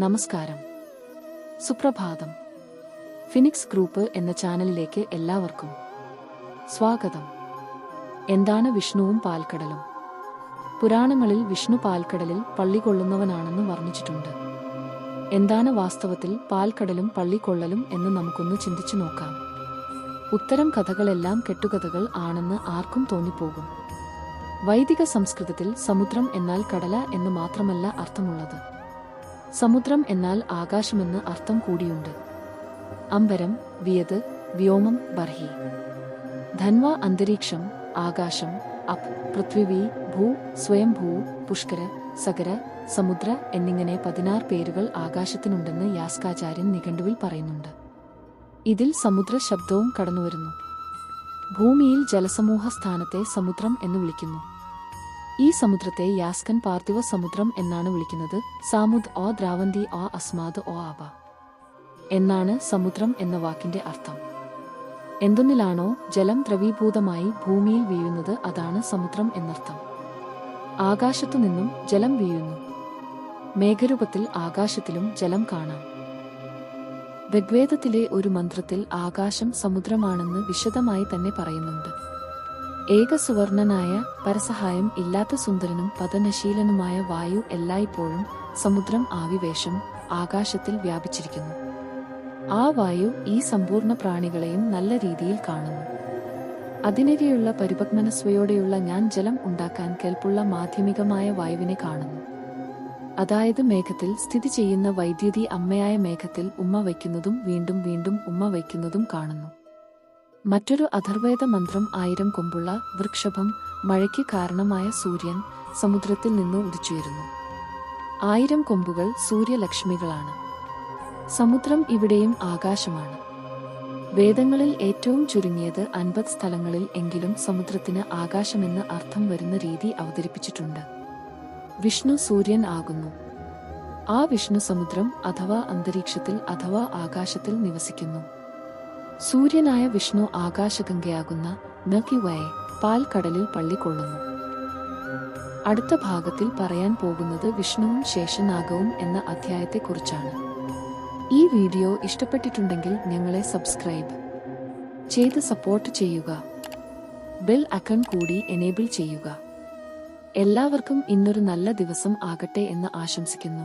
നമസ്കാരം. സുപ്രഭാതം. Phoenix group എന്ന ചാനലിലേക്ക് എല്ലാവർക്കും സ്വാഗതം. എന്താണ് വിഷ്ണുവും പാൽക്കടലും? പുരാണങ്ങളിൽ വിഷ്ണു പാൽക്കടലിൽ പള്ളികൊള്ളുന്നവനാണെന്ന് വർണിച്ചിട്ടുണ്ട്. എന്താണ് വാസ്തവത്തിൽ പാൽക്കടലും പള്ളിക്കൊള്ളലും എന്ന് നമുക്കൊന്ന് ചിന്തിച്ചു നോക്കാം. ഉത്തരം കഥകളെല്ലാം കെട്ടുകഥകൾ ആണെന്ന് ആർക്കും തോന്നിപ്പോകും. വൈദിക സംസ്കൃതത്തിൽ സമുദ്രം എന്നാൽ കടല എന്ന് മാത്രമല്ല അർത്ഥമുള്ളത്. സമുദ്രം എന്നാൽ ആകാശമെന്ന് അർത്ഥം കൂടിയുണ്ട്. അംബരം വിയത് വ്യോമം ബർഹി. ധൻവ അന്തരീക്ഷം ആകാശം അപ് പൃഥ്വി ഭൂ സ്വയംഭൂ പുഷ്കര സകര സമുദ്ര എന്നിങ്ങനെ പതിനാറ് പേരുകൾ ആകാശത്തിനുണ്ടെന്ന് യാസ്കാചാര്യൻ നിഘണ്ടുവിൽ പറയുന്നുണ്ട്. ഇതിൽ സമുദ്ര ശബ്ദവും കടന്നുവരുന്നു. ഭൂമിയിൽ ജലസമൂഹ സ്ഥാനത്തെ സമുദ്രം എന്ന് വിളിക്കുന്നു. ഈ സമുദ്രത്തെ യാസ്കൻ പാർത്ഥിവ സമുദ്രം എന്നാണ് വിളിക്കുന്നത്. സാമുദ് ഓ ദ്രാവന്തി ഓ അസ്മാദ് ഓ ആബ എന്നാണ് സമുദ്രം എന്ന വാക്കിന്റെ അർത്ഥം. എന്തൊന്നിലാണോ ജലം ദ്രവീഭൂതമായി ഭൂമിയിൽ വീഴുന്നത് അതാണ് സമുദ്രം എന്നർത്ഥം. ആകാശത്തു നിന്നും ജലം വീഴുന്നു. മേഘരൂപത്തിൽ ആകാശത്തിലും ജലം കാണാം. ഋഗ്വേദത്തിലെ ഒരു മന്ത്രത്തിൽ ആകാശം സമുദ്രമാണെന്ന് വിശദമായി തന്നെ പറയുന്നുണ്ട്. ഏകസുവർണനായ പരസഹായം ഇല്ലാത്ത സുന്ദരനും പതനശീലനുമായ വായു എല്ലായ്പ്പോഴും സമുദ്രം ആവിവേശം ആകാശത്തിൽ വ്യാപിച്ചിരിക്കുന്നു. ആ വായു ഈ സമ്പൂർണ പ്രാണികളെയും നല്ല രീതിയിൽ കാണുന്നു. അതിനെതിരെയുള്ള പരിപത്മനസ്വയോടെയുള്ള ഞാൻ ജലം ഉണ്ടാക്കാൻ കേൾപ്പുള്ള മാധ്യമികമായ വായുവിനെ കാണുന്നു. അതായത് മേഘത്തിൽ സ്ഥിതി ചെയ്യുന്ന വൈദ്യുതി അമ്മയായ മേഘത്തിൽ ഉമ്മ വയ്ക്കുന്നതും വീണ്ടും വീണ്ടും ഉമ്മ വയ്ക്കുന്നതും കാണുന്നു. മറ്റൊരു അഥർവേദ മന്ത്രം ആയിരം കൊമ്പുള്ള വൃക്ഷഭം മഴയ്ക്ക് കാരണമായ സൂര്യൻ സമുദ്രത്തിൽ നിന്ന് ഉദിച്ചുയരുന്നു. ആയിരം കൊമ്പുകൾ സൂര്യലക്ഷ്മികളാണ്. സമുദ്രം ഇവിടെയും ആകാശമാണ്. വേദങ്ങളിൽ ഏറ്റവും ചുരുങ്ങിയത് അൻപത് സ്ഥലങ്ങളിൽ എങ്കിലും സമുദ്രത്തിന് ആകാശമെന്ന് അർത്ഥം വരുന്ന രീതി അവതരിപ്പിച്ചിട്ടുണ്ട്. വിഷ്ണു സൂര്യൻ ആകുന്നു. ആ വിഷ്ണു സമുദ്രം അഥവാ അന്തരീക്ഷത്തിൽ അഥവാ ആകാശത്തിൽ നിവസിക്കുന്നു. സൂര്യനായ വിഷ്ണു ആകാശഗംഗയാകുന്ന വേ പാൽക്കടലിൽ പള്ളിക്കൊള്ളുന്നു. അടുത്ത ഭാഗത്തിൽ പറയാൻ പോകുന്നത് വിഷ്ണുവും ശേഷനാഗവും എന്ന അധ്യായത്തെക്കുറിച്ചാണ്. ഈ വീഡിയോ ഇഷ്ടപ്പെട്ടിട്ടുണ്ടെങ്കിൽ ഞങ്ങളെ സബ്സ്ക്രൈബ് ചെയ്ത് സപ്പോർട്ട് ചെയ്യുക. ബെൽ അക്കൺ കൂടി എനേബിൾ ചെയ്യുക. എല്ലാവർക്കും ഇന്നൊരു നല്ല ദിവസം ആകട്ടെ എന്ന് ആശംസിക്കുന്നു.